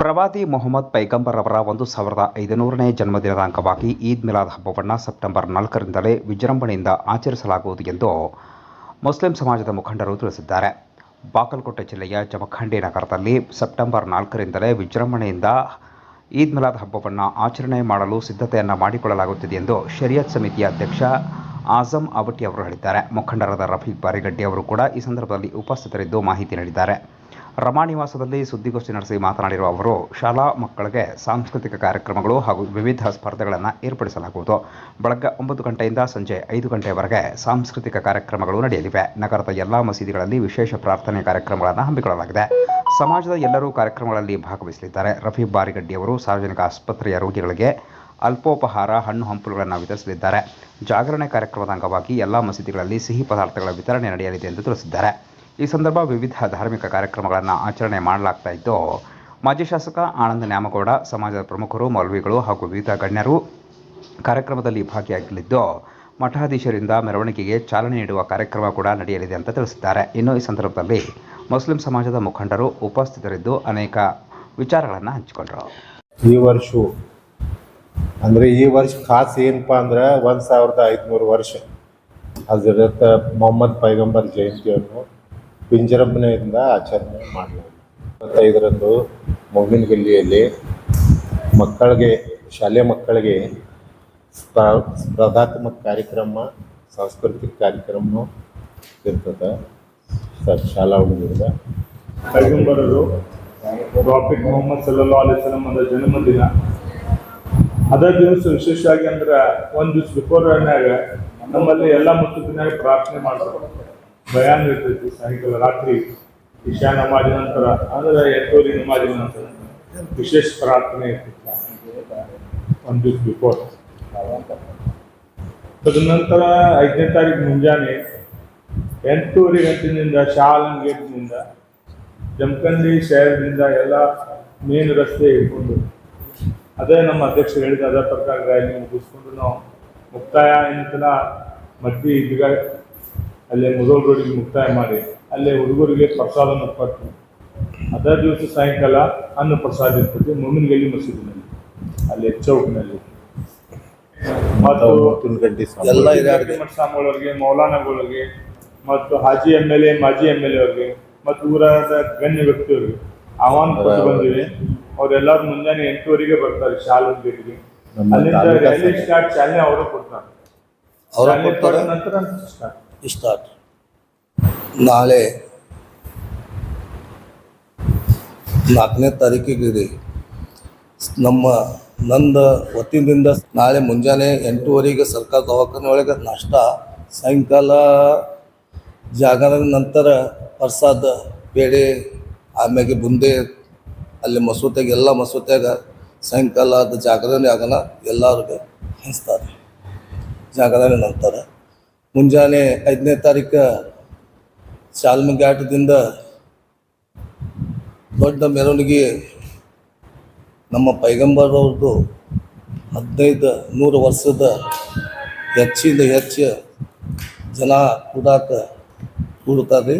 ಪ್ರವಾದಿ ಮೊಹಮ್ಮದ್ ಪೈಗಂಬರ್ ಅವರ ಒಂದು ಸಾವಿರದ ಐದುನೂರನೇ ಜನ್ಮದಿನದ ಅಂಗವಾಗಿ ಈದ್ ಮಿಲಾದ್ ಹಬ್ಬವನ್ನು ಸೆಪ್ಟೆಂಬರ್ ನಾಲ್ಕರಿಂದಲೇ ವಿಜೃಂಭಣೆಯಿಂದ ಆಚರಿಸಲಾಗುವುದು ಎಂದು ಮುಸ್ಲಿಂ ಸಮಾಜದ ಮುಖಂಡರು ತಿಳಿಸಿದ್ದಾರೆ. ಬಾಗಲಕೋಟೆ ಜಿಲ್ಲೆಯ ಜಮಖಂಡಿ ನಗರದಲ್ಲಿ ಸೆಪ್ಟೆಂಬರ್ ನಾಲ್ಕರಿಂದಲೇ ವಿಜೃಂಭಣೆಯಿಂದ ಈದ್ ಮಿಲಾದ್ ಹಬ್ಬವನ್ನು ಆಚರಣೆ ಮಾಡಲು ಸಿದ್ಧತೆಯನ್ನು ಮಾಡಿಕೊಳ್ಳಲಾಗುತ್ತಿದೆ ಎಂದು ಶರಿಯತ್ ಸಮಿತಿಯ ಅಧ್ಯಕ್ಷ ಆಜಂ ಅವಟಿ ಅವರು ಹೇಳಿದ್ದಾರೆ. ಮುಖಂಡರಾದ ರಫೀಕ್ ಬಾರಿಗಡ್ಡಿ ಅವರು ಕೂಡ ಈ ಸಂದರ್ಭದಲ್ಲಿ ಉಪಸ್ಥಿತರಿದ್ದು ಮಾಹಿತಿ ನೀಡಿದ್ದಾರೆ. ರಮಾ ನಿವಾಸದಲ್ಲಿ ಸುದ್ದಿಗೋಷ್ಠಿ ನಡೆಸಿ ಮಾತನಾಡಿರುವ ಅವರು, ಶಾಲಾ ಮಕ್ಕಳಿಗೆ ಸಾಂಸ್ಕೃತಿಕ ಕಾರ್ಯಕ್ರಮಗಳು ಹಾಗೂ ವಿವಿಧ ಸ್ಪರ್ಧೆಗಳನ್ನು ಏರ್ಪಡಿಸಲಾಗುವುದು. ಬೆಳಗ್ಗೆ ಒಂಬತ್ತು ಗಂಟೆಯಿಂದ ಸಂಜೆ ಐದು ಗಂಟೆಯವರೆಗೆ ಸಾಂಸ್ಕೃತಿಕ ಕಾರ್ಯಕ್ರಮಗಳು ನಡೆಯಲಿವೆ. ನಗರದ ಎಲ್ಲ ಮಸೀದಿಗಳಲ್ಲಿ ವಿಶೇಷ ಪ್ರಾರ್ಥನೆ ಕಾರ್ಯಕ್ರಮಗಳನ್ನು ಹಮ್ಮಿಕೊಳ್ಳಲಾಗಿದೆ. ಸಮಾಜದ ಎಲ್ಲರೂ ಕಾರ್ಯಕ್ರಮಗಳಲ್ಲಿ ಭಾಗವಹಿಸಲಿದ್ದಾರೆ. ರಫಿ ಬಾರಿಗಡ್ಡಿ ಅವರು ಸಾರ್ವಜನಿಕ ಆಸ್ಪತ್ರೆಯ ರೋಗಿಗಳಿಗೆ ಅಲ್ಪೋಪಹಾರ, ಹಣ್ಣು ಹಂಪಲುಗಳನ್ನು ವಿತರಿಸಲಿದ್ದಾರೆ. ಜಾಗರಣೆ ಕಾರ್ಯಕ್ರಮದ ಅಂಗವಾಗಿ ಎಲ್ಲ ಮಸೀದಿಗಳಲ್ಲಿ ಸಿಹಿ ಪದಾರ್ಥಗಳ ವಿತರಣೆ ನಡೆಯಲಿದೆ ಎಂದು ತಿಳಿಸಿದ್ದಾರೆ. ಈ ಸಂದರ್ಭ ವಿವಿಧ ಧಾರ್ಮಿಕ ಕಾರ್ಯಕ್ರಮಗಳನ್ನು ಆಚರಣೆ ಮಾಡಲಾಗ್ತಾ ಇದ್ದು, ಮಾಜಿ ಶಾಸಕ ಆನಂದ ನ್ಯಾಮಗೌಡ, ಸಮಾಜದ ಪ್ರಮುಖರು, ಮೌಲ್ವಿಗಳು ಹಾಗೂ ವಿವಿಧ ಗಣ್ಯರು ಕಾರ್ಯಕ್ರಮದಲ್ಲಿ ಭಾಗಿಯಾಗಲಿದ್ದು, ಮಠಾಧೀಶರಿಂದ ಮೆರವಣಿಗೆಗೆ ಚಾಲನೆ ನೀಡುವ ಕಾರ್ಯಕ್ರಮ ಕೂಡ ನಡೆಯಲಿದೆ ಅಂತ ತಿಳಿಸಿದ್ದಾರೆ. ಇನ್ನು ಈ ಸಂದರ್ಭದಲ್ಲಿ ಮುಸ್ಲಿಂ ಸಮಾಜದ ಮುಖಂಡರು ಉಪಸ್ಥಿತರಿದ್ದು ಅನೇಕ ವಿಚಾರಗಳನ್ನು ಹಂಚಿಕೊಂಡರು. ಈ ವರ್ಷ, ಅಂದರೆ ಈ ವರ್ಷ ಖಾಸ್ ಏನಪ್ಪ ಅಂದ್ರೆ ಒಂದು ಸಾವಿರದ ಐದುನೂರು ವರ್ಷ. ಅದರ ಮೊಹಮ್ಮದ್ ಪೈಗಂಬರ್ ಜಯಂತಿಯನ್ನು ವಿಜೃಂಭಣೆಯಿಂದ ಆಚರಣೆ ಮಾಡಲಾಗಿದೆ ಇಪ್ಪತ್ತೈದರಂದು ಮೊಗಿನ ಗಲ್ಲಿಯಲ್ಲಿ ಮಕ್ಕಳಿಗೆ, ಶಾಲೆ ಮಕ್ಕಳಿಗೆ ಸ್ಪಾ, ಸ್ಪರ್ಧಾತ್ಮಕ ಕಾರ್ಯಕ್ರಮ, ಸಾಂಸ್ಕೃತಿಕ ಕಾರ್ಯಕ್ರಮ ಇರ್ತದೆ. ಸರ್, ಶಾಲಾ ಹುಡುಗರಿಂದ ಪೈಗಂಬರರು ಪ್ರಾಫಿಟ್ ಮೊಹಮ್ಮದ್ ಸಲ್ಲಾ ಅಲಿಸ್ಲಂ ಅವರ ಜನ್ಮದಿನ. ಅದೇ ದಿವಸ ವಿಶೇಷವಾಗಿ ಅಂದ್ರೆ ಒಂದು ದಿವಸ ಬಿಫೋರ್ನಾಗ ನಮ್ಮಲ್ಲಿ ಎಲ್ಲ ಮುಸ್ಲಿಮ್ನಾಗ ಪ್ರಾರ್ಥನೆ ಮಾಡ್ತಾರೆ. ಬಯಾನ್ ಇರ್ತೈತಿ ಸಾಯಂಕಾಲ ರಾತ್ರಿ ಇಶಾ ನಮಾಜಿನ ನಂತರ, ಅಂದ್ರೆ ಎಂಟೂರಿ ನಮಾಜಿನ ನಂತರ ವಿಶೇಷ ಪ್ರಾರ್ಥನೆ ಇರ್ತೈತಿ ಒಂದು ದಿವಸ ಬಿಫೋರ್ ತದನಂತರ ಐದನೇ ತಾರೀಕು ಮುಂಜಾನೆ ಎಂಟೂವರೆ ಗಂಟಿನಿಂದ ಶಾಲನ್ ಗೇಟ್ನಿಂದ, ಜಮಖಂಡಿ ಶಹರದಿಂದ ಎಲ್ಲ ಮೇನ್ ರಸ್ತೆ ಇಟ್ಕೊಂಡು ಅದೇ ನಮ್ಮ ಅಧ್ಯಕ್ಷರು ಹೇಳಿದ ಅದೇ ಪ್ರಕಾರ ರ್ಯಾಲಿ ಮುಗಿಸ್ಕೊಂಡು ನಾವು ಮುಕ್ತಾಯ ಏನಂತ ಮದ್ದಿ ಇದೀಗ ಅಲ್ಲೇ ಮೊದಲು ರೋಡಿಗೆ ಮುಕ್ತಾಯ ಮಾಡಿ ಅಲ್ಲೇ ಹುಡುಗರಿಗೆ ಪ್ರಸಾದನ ಕೊಟ್ಟು ಅದರ ದಿವಸ ಸಾಯಂಕಾಲ ಅನ್ನ ಪ್ರಸಾದ ಇರ್ತದೆ ಮೊಮಿನಗಲ್ಲಿ ಮಸೀದಿನಲ್ಲಿ ಅಲ್ಲೇ ಚೌಕ್ನಲ್ಲಿ. ಮತ್ತು ಮೌಲಾನಗಳಿಗೆ ಮತ್ತು ಹಾಜಿ ಎಂ ಎಲ್ ಎ ಮಾಜಿ ಎಂ ಎಲ್ ಎ ಅವ್ರಿಗೆ ಮತ್ತು ಊರಾದ ಗಣ್ಯ ವ್ಯಕ್ತಿಯವ್ರಿಗೆ ಆಹ್ವಾನ ಕೊಟ್ಟು ಬಂದಿವೆ ಅವರೆಲ್ಲರೂ ಮುಂಜಾನೆ ಎಂಟೂವರೆಗೆ ಬರ್ತಾರೆ ಶಾಲೆ ಗೇಟ್ಗೆ ನಮ್ಮ ಅಲ್ಲಿಂದ ರ್ಯಾಲಿ. ಸ್ಟಾರ್ಟ್ ಚಾಲನೆ ಅವರು ಕೊಡ್ತಾರೆ. ನಂತರ ಸ್ಟಾರ್ಟ್. ಸ್ಟಾರ್ಟ್ ನಾಳೆ ನಾಲ್ಕನೇ ತಾರೀಕಿಗೆ ನಮ್ಮ ನಂದ ವತಿಯಿಂದ ನಾಳೆ ಮುಂಜಾನೆ ಎಂಟೂವರೆಗೆ ಸರ್ಕಾರ ದವಾಖಾನೆ ಒಳಗೆ ನಾಷ್ಟ, ಸಾಯಂಕಾಲ ಜಾಗದ ನಂತರ ಪ್ರಸಾದ ಬೇಡೆ ಆಮ್ಯಾಗೆ ಬುಂದೆ, ಅಲ್ಲಿ ಮಸೂತೆಗೆ ಎಲ್ಲ ಮಸೂತೆಗ ಸಾಯಂಕಾಲ ಅದು ಜಾಗರಣೆ ಆಗೋಣ ಎಲ್ಲರಿಗೆ ಹಂಚ್ತಾರೆ. ಜಾಗರಣೆ ನಂತರ. ಮುಂಜಾನೆ ಐದನೇ ತಾರೀಕು ಶಾಲ್ಮಘಾಟದಿಂದ ದೊಡ್ಡ ಮೆರವಣಿಗೆ ನಮ್ಮ ಪೈಗಂಬರ್ ಅವ್ರದ್ದು ಹದಿನೈದು ನೂರು ವರ್ಷದ ಹೆಚ್ಚಿಂದ ಹೆಚ್ಚು ಜನ ಕೂಡಾಕ ಕೂಡ್ತಾರೆ